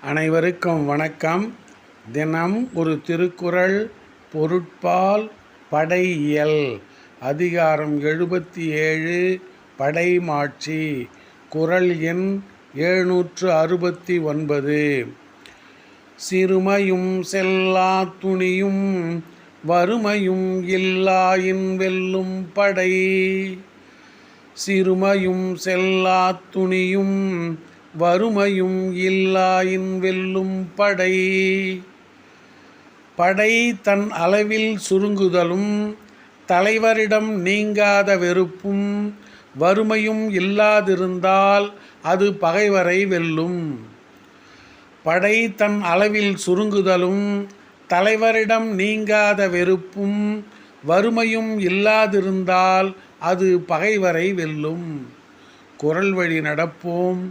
அனைவருக்கும் வணக்கம். தினம் ஒரு திருக்குறள் பொருட்பால் படையியல். அதிகாரம் எழுபத்தி ஏழு படைமாட்சி. குறள் எண் எழுநூற்று அறுபத்தி ஒன்பது சிறுமையும் செல்லா துணியும் வறுமையும் இல்லாயின் வெல்லும் படை. சிறுமையும் செல்லா துணியும் வறுமையும் இல்லாயின் வெல்லும் படை. படை தன் அளவில் சுருங்குதலும் தலைவரிடம் நீங்காத வெறுப்பும் வறுமையும் இல்லாதிருந்தால் அது பகைவரை வெல்லும். படை தன் அளவில் சுருங்குதலும் தலைவரிடம் நீங்காத வெறுப்பும் வறுமையும் இல்லாதிருந்தால் அது பகைவரை வெல்லும். குரல் வழி நடப்போம்.